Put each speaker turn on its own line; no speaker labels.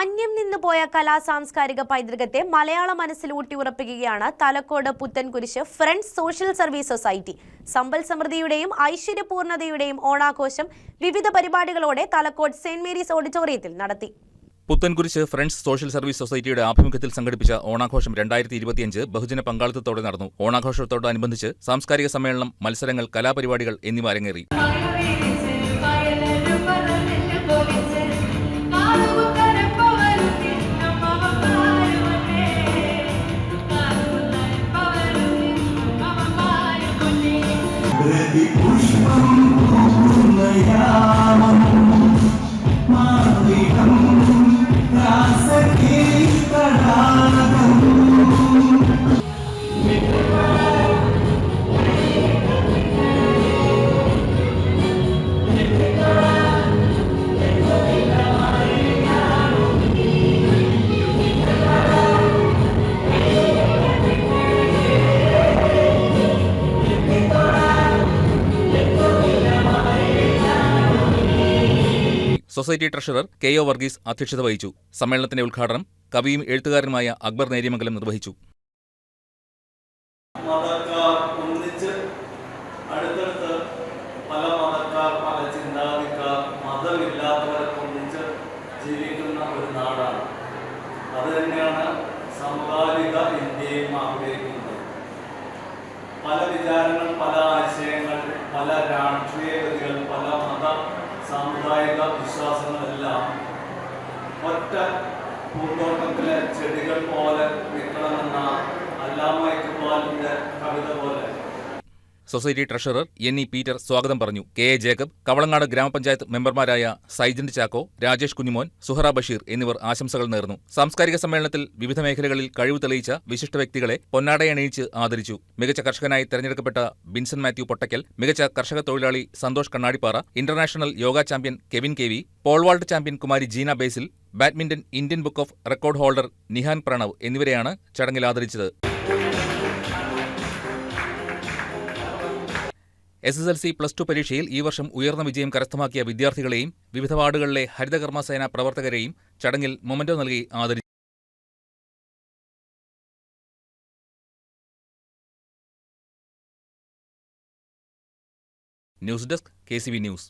അന്യം നിന്നു പോയ കലാ സാംസ്കാരിക പൈതൃകത്തെ മലയാള മനസ്സിൽ ഊട്ടിയുറപ്പിക്കുകയാണ് Thalakode Puthenkurish friends social service society സമ്പൽ സമൃദ്ധിയുടെയും ഐശ്വര്യപൂർണതയുടെയും ഓണാഘോഷം വിവിധ പരിപാടികളോടെ തലക്കോട് സെന്റ് മേരീസ് ഓഡിറ്റോറിയത്തിൽ നടത്തി.
പുത്തൻകുരിശ് ഫ്രണ്ട്സ് സോഷ്യൽ സർവീസ് സൊസൈറ്റിയുടെ ആഭിമുഖ്യത്തിൽ സംഘടിപ്പിച്ച ഓണാഘോഷം രണ്ടായിരത്തി ഇരുപത്തിയഞ്ച് ബഹുജന പങ്കാളിത്തത്തോടെ നടന്നു. ഓണാഘോഷത്തോടനുബന്ധിച്ച് സാംസ്കാരിക സമ്മേളനം മത്സരങ്ങൾ കലാപരിപാടികൾ എന്നിവ അരങ്ങേറി.
Oh,
society treasurer K O Varghese അധ്യക്ഷത വഹിച്ചു. സമ്മേളനത്തിന്റെ ഉദ്ഘാടനം കവിയും എഴുത്തുകാരനുമായ അക്ബർ നേര്യമംഗലം നിർവഹിച്ചു.
പല ജീവിക്കുന്ന ഒരു നാടാണ്. പല വിചാരങ്ങൾ പല ആശയങ്ങൾ പല രാഷ്ട്രീയ ഗതികൾ പല മത സാമുദായിക വിശ്വാസങ്ങളെല്ലാം ഒറ്റ പൂന്തോട്ടത്തിലെ ചെടികൾ പോലെ നിൽക്കണമെന്ന അല്ലാമ ഇക്ബാലിന്റെ കവിത പോലെ
society treasurer N E Peter സ്വാഗതം പറഞ്ഞു. കെ എ ജേക്കബ് കവളങ്ങാട് ഗ്രാമപഞ്ചായത്ത് മെമ്പർമാരായ സൈജന്റ് ചാക്കോ രാജേഷ് കുഞ്ഞുമോൻ സുഹറ ബഷീർ എന്നിവർ ആശംസകൾ നേർന്നു. സാംസ്കാരിക സമ്മേളനത്തിൽ വിവിധ മേഖലകളിൽ കഴിവ് തെളിയിച്ച വിശിഷ്ട വ്യക്തികളെ പൊന്നാടയണിയിച്ച് ആദരിച്ചു. മികച്ച കർഷകനായി തെരഞ്ഞെടുക്കപ്പെട്ട ബിൻസൺ മാത്യു പൊട്ടക്കൽ മികച്ച കർഷക തൊഴിലാളി Santhosh Kannadippara international yoga champion Kevin K V pole vault champion Kumari Jeena Basil badminton Indian book of record holder Nihan Pranav എന്നിവരെയാണ് ചടങ്ങിൽ ആദരിച്ചത്. S S L C plus two പരീക്ഷയിൽ ഈ വർഷം ഉയർന്ന വിജയം കരസ്ഥമാക്കിയ വിദ്യാർത്ഥികളെയും വിവിധ വാർഡുകളിലെ ഹരിതകർമ്മസേന പ്രവർത്തകരെയും ചടങ്ങിൽ മൊമന്റോ നൽകി ആദരിച്ചു ന്യൂസ് ഡെസ്ക് കെ ന്യൂസ്.